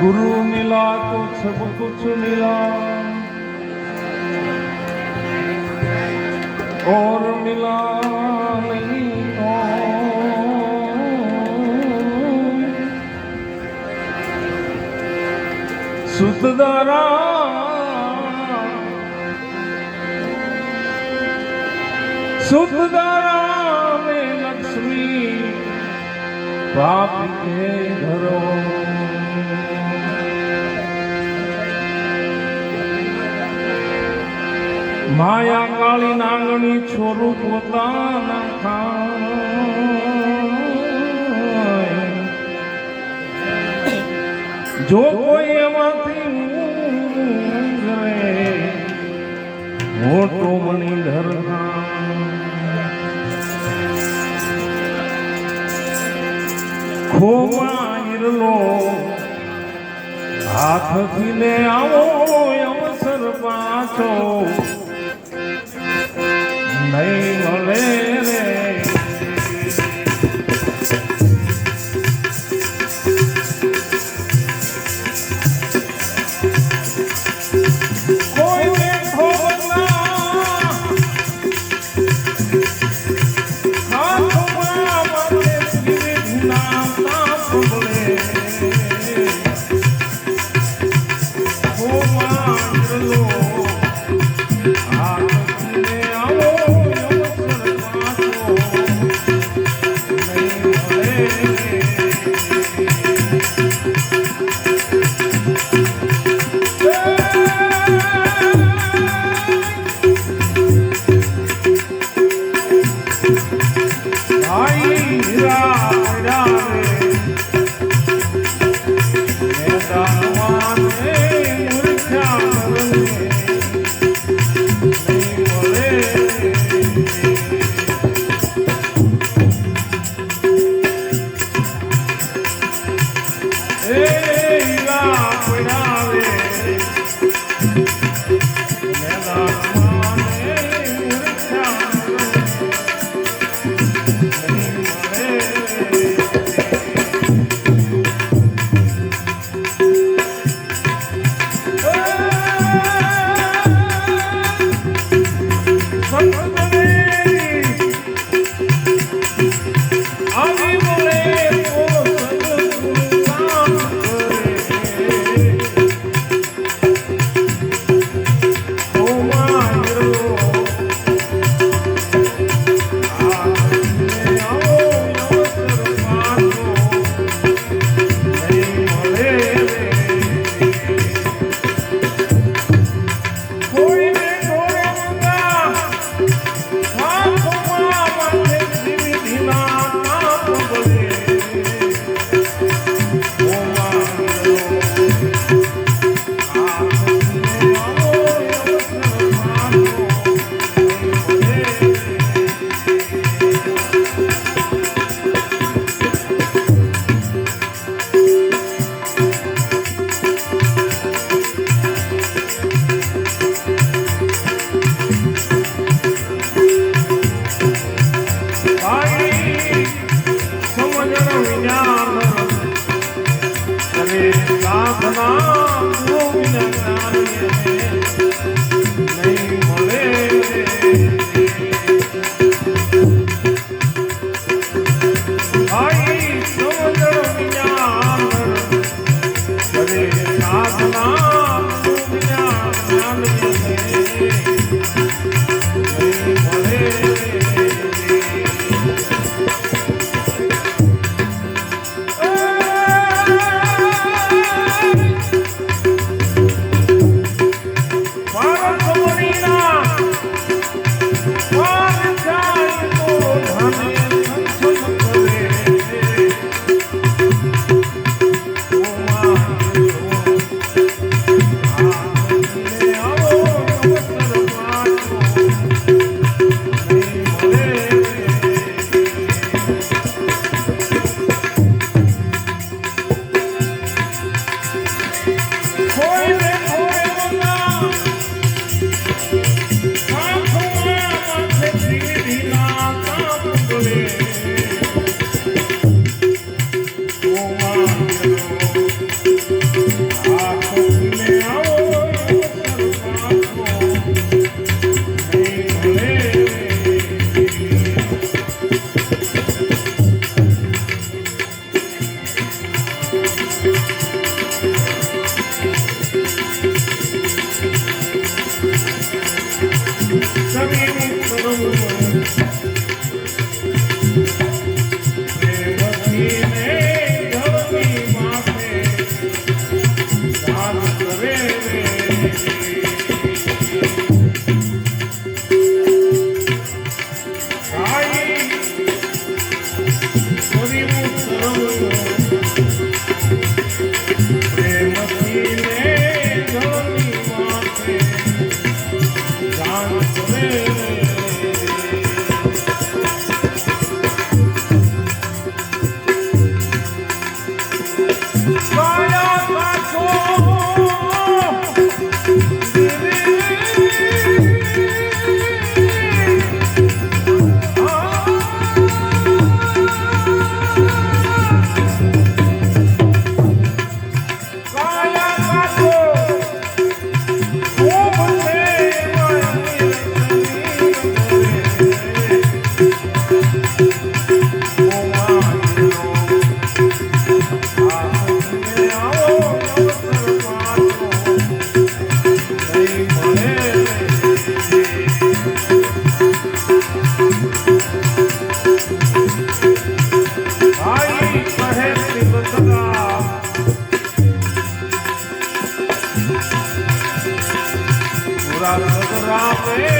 गुरु मिला तो सब कुछ मिला और मिला नहीं तो सुतदारा सुतदारा में लक्ष्मी पाप के घरों માયા કાળી નાંગણી છોરું પોતાના ખાય. જો કોઈ એમાંથી મોટો મણી ખોમાં હાથથી ને આવો અવસર પાછો અરે સાધના ગોવિંદ જ્ઞાન પૂરા